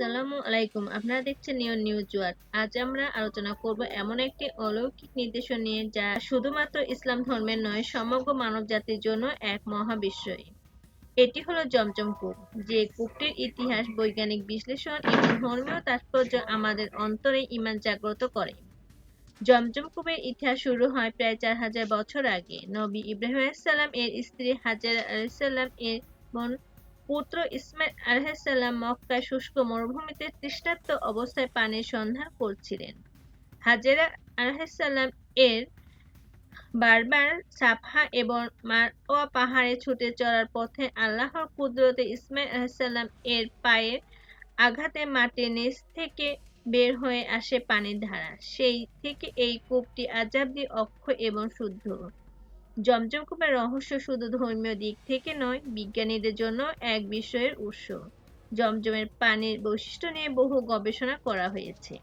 আসসালামু আলাইকুম। আপনারা দেখছেন নিউ নিউজ ওয়ার্ড আজ আমরা আলোচনা করব এমন একটি অলৌকিক নির্দেশন নিয়ে যা শুধুমাত্র ইসলাম ধর্মের নয়, সমগ্র মানব জাতির জন্য এক মহাবিশ্বই এটি হলো জমজম কূপ, যে কূপটির ইতিহাস, বৈজ্ঞানিক বিশ্লেষণ এবং ধর্মীয় তাৎপর্য আমাদের অন্তরে ইমান জাগ্রত করে। জমজম কূপের ইতিহাস শুরু হয় প্রায় চার হাজার বছর আগে। নবী ইব্রাহিম আলাইসাল্লাম এর স্ত্রী হাজার আলাইসাল্লাম এর বোন পুত্র ইসমাইল আলাইসাল্লাম মক্কায় শুষ্ক মরুভূমিতে তৃষ্ণার্ত অবস্থায় পানির সন্ধান করছিলেন। হাজেরা আলাইসাল্লাম এর বারবার সাফা এবং মারওয়া পাহাড়ে ছুটে চলার পথে আল্লাহর কুদরতে ইসমাইল আলাইসাল্লাম এর পায়ের আঘাতে মাটির নিচ থেকে বের হয়ে আসে পানির ধারা। সেই থেকে এই কূপটি আজাবদি অক্ষয় এবং শুদ্ধ। জমজম কূপের রহস্য শুধু ধর্মীয় দিক থেকে নয়, বিজ্ঞানীদের জন্য এক বিষয়ের উৎস। জমজমের পানির বৈশিষ্ট্য নিয়ে বহু গবেষণা করা হয়েছে।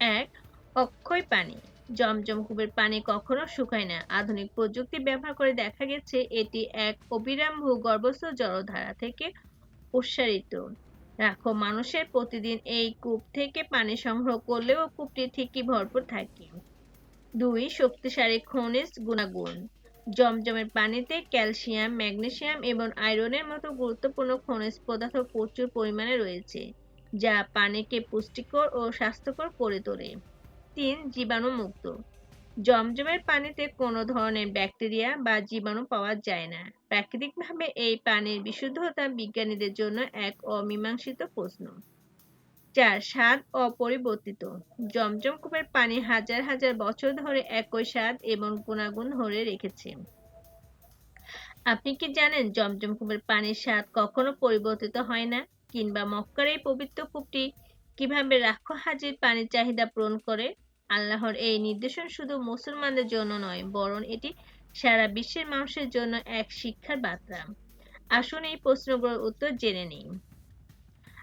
এক, অক্ষয় পানি। জমজম কূপের পানি কখনো শুকায় না। আধুনিক প্রযুক্তি ব্যবহার করে দেখা গেছে এটি এক অবিরাম ভূগর্ভস্থ জলধারা থেকে উৎসারিত রাখো, মানুষের প্রতিদিন এই কূপ থেকে পানি সংগ্রহ করলেও কূপটি ঠিকই ভরপুর থাকে। দুই শক্তিশালী খনিজ গুণাগুণ। জমজমের পানিতে ক্যালসিয়াম, ম্যাগনেসিয়াম এবং আয়রনের মতো গুরুত্বপূর্ণ খনিজ পদার্থ প্রচুর পরিমাণে রয়েছে, যা পানিকে পুষ্টিকর ও স্বাস্থ্যকর করে তোলে। তিন জীবাণুমুক্ত জমজমের পানিতে কোনো ধরনের ব্যাকটেরিয়া বা জীবাণু পাওয়া যায় না। প্রাকৃতিকভাবে এই পানির বিশুদ্ধতা বিজ্ঞানীদের জন্য এক অমীমাংসিত প্রশ্ন। চার, স্বাদ অপরিবর্তিত। জমজম কূপের পানি হাজার হাজার বছর ধরে একই স্বাদ এবং গুণাগুণ ধরে রেখেছে। আপনি কি জানেন জমজম কূপের পানির স্বাদ কখনো পরিবর্তিত হয় না? কিংবা মক্কার এই পবিত্র কূপটি কীভাবে রাক্ষ হাজির পানির চাহিদা পূরণ করে? আল্লাহর এই নির্দেশন শুধু মুসলমানদের জন্য নয়, বরং এটি সারা বিশ্বের মানুষের জন্য এক শিক্ষার বার্তা। আসুন এই প্রশ্নগুলোর উত্তর জেনে নিই।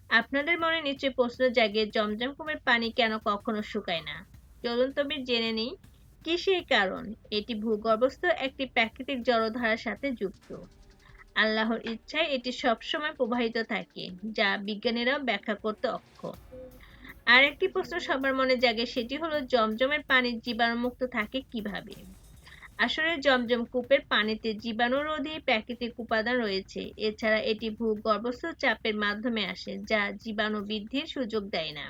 আপনাদের মনে নিশ্চয়ই প্রশ্ন জাগে, জমজম কূপের পানি কেন কখনো শুকায় না? চলুন তবে জেনে নিই কি সেই কারণ? এটি ভূগর্ভস্থ একটি প্রাকৃতিক জলধারার সাথে যুক্ত। আল্লাহর ইচ্ছায় এটি সবসময় প্রবাহিত থাকে, যা বিজ্ঞানীরাও ব্যাখ্যা করতে অক্ষম। আর একটি প্রশ্ন সবার মনে জাগে, সেটি হলো, জমজমের পানি জীবাণুমুক্ত থাকে কীভাবে? আসলে জমজম কূপের পানিতে জীবাণুরোধী প্রাকৃতিক উপাদান রয়েছে। এছাড়া এটি ভূগর্ভস্থ চাপের মাধ্যমে আসে, যা জীবাণু বৃদ্ধির সুযোগ দেয় না।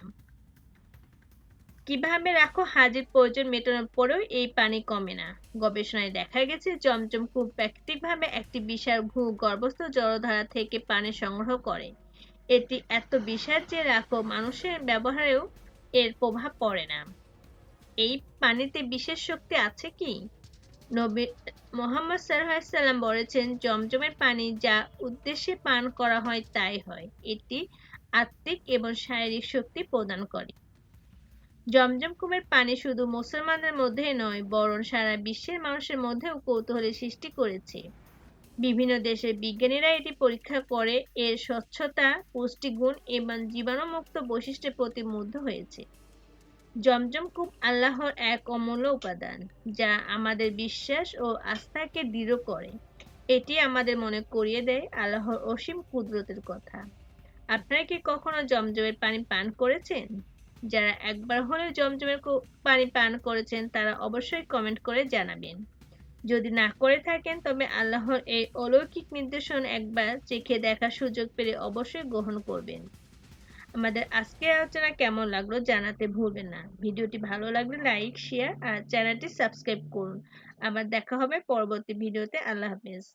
কীভাবে রাখো হাজির প্রয়োজন মেটানোর পরেও এই পানি কমে না। গবেষণায় দেখা গেছে, জমজম কূপ প্রাকৃতিকভাবে একটি বিশাল ভূগর্ভস্থ জলধারা থেকে পানি সংগ্রহ করে। এটি এত বিশাল যে রাখো মানুষের ব্যবহারেও এর প্রভাব পড়ে না। এই পানিতে বিশেষ শক্তি আছে কি? নবী মোহাম্মদ সাল্লাম বলেছেন, জমজমের পানি যা উদ্দেশ্যে পান করা হয় তাই হয়। এটি আত্মিক এবং শারীরিক শক্তি প্রদান করে। জমজম কুমের পানি শুধু মুসলমানদের মধ্যে নয়, বরং সারা বিশ্বের মানুষের মধ্যেও কৌতূহলের সৃষ্টি করেছে। বিভিন্ন দেশের বিজ্ঞানীরা এটি পরীক্ষা করে, এর স্বচ্ছতা, পুষ্টিগুণ এবং জীবাণুমুক্ত বৈশিষ্ট্যের প্রতি মুগ্ধ হয়েছে। জমজম কূপ আল্লাহর এক অমূল্য উপাদান, যা আমাদের বিশ্বাস ও আস্থাকে দৃঢ় করে। এটি আমাদের মনে করিয়ে দেয় আল্লাহর অসীম কুদরতের কথা। আপনারা কি কখনো জমজমের পানি পান করেছেন? যারা একবার হলেও জমজমের পানি পান করেছেন, তারা অবশ্যই কমেন্ট করে জানাবেন। যদি না করে থাকেন, তবে আল্লাহর এই অলৌকিক নির্দেশন একবার চেখে দেখার সুযোগ পেলে অবশ্যই গ্রহণ করবেন। আমাদের আজকে আলোচনা কেমন লাগল জানাতে ভুলবেন না। ভিডিওটি ভালো লাগলে লাইক, শেয়ার আর চ্যানেলটি সাবস্ক্রাইব করুন। আবার দেখা হবে পরবর্তী ভিডিওতে। আল্লাহ হাফিজ।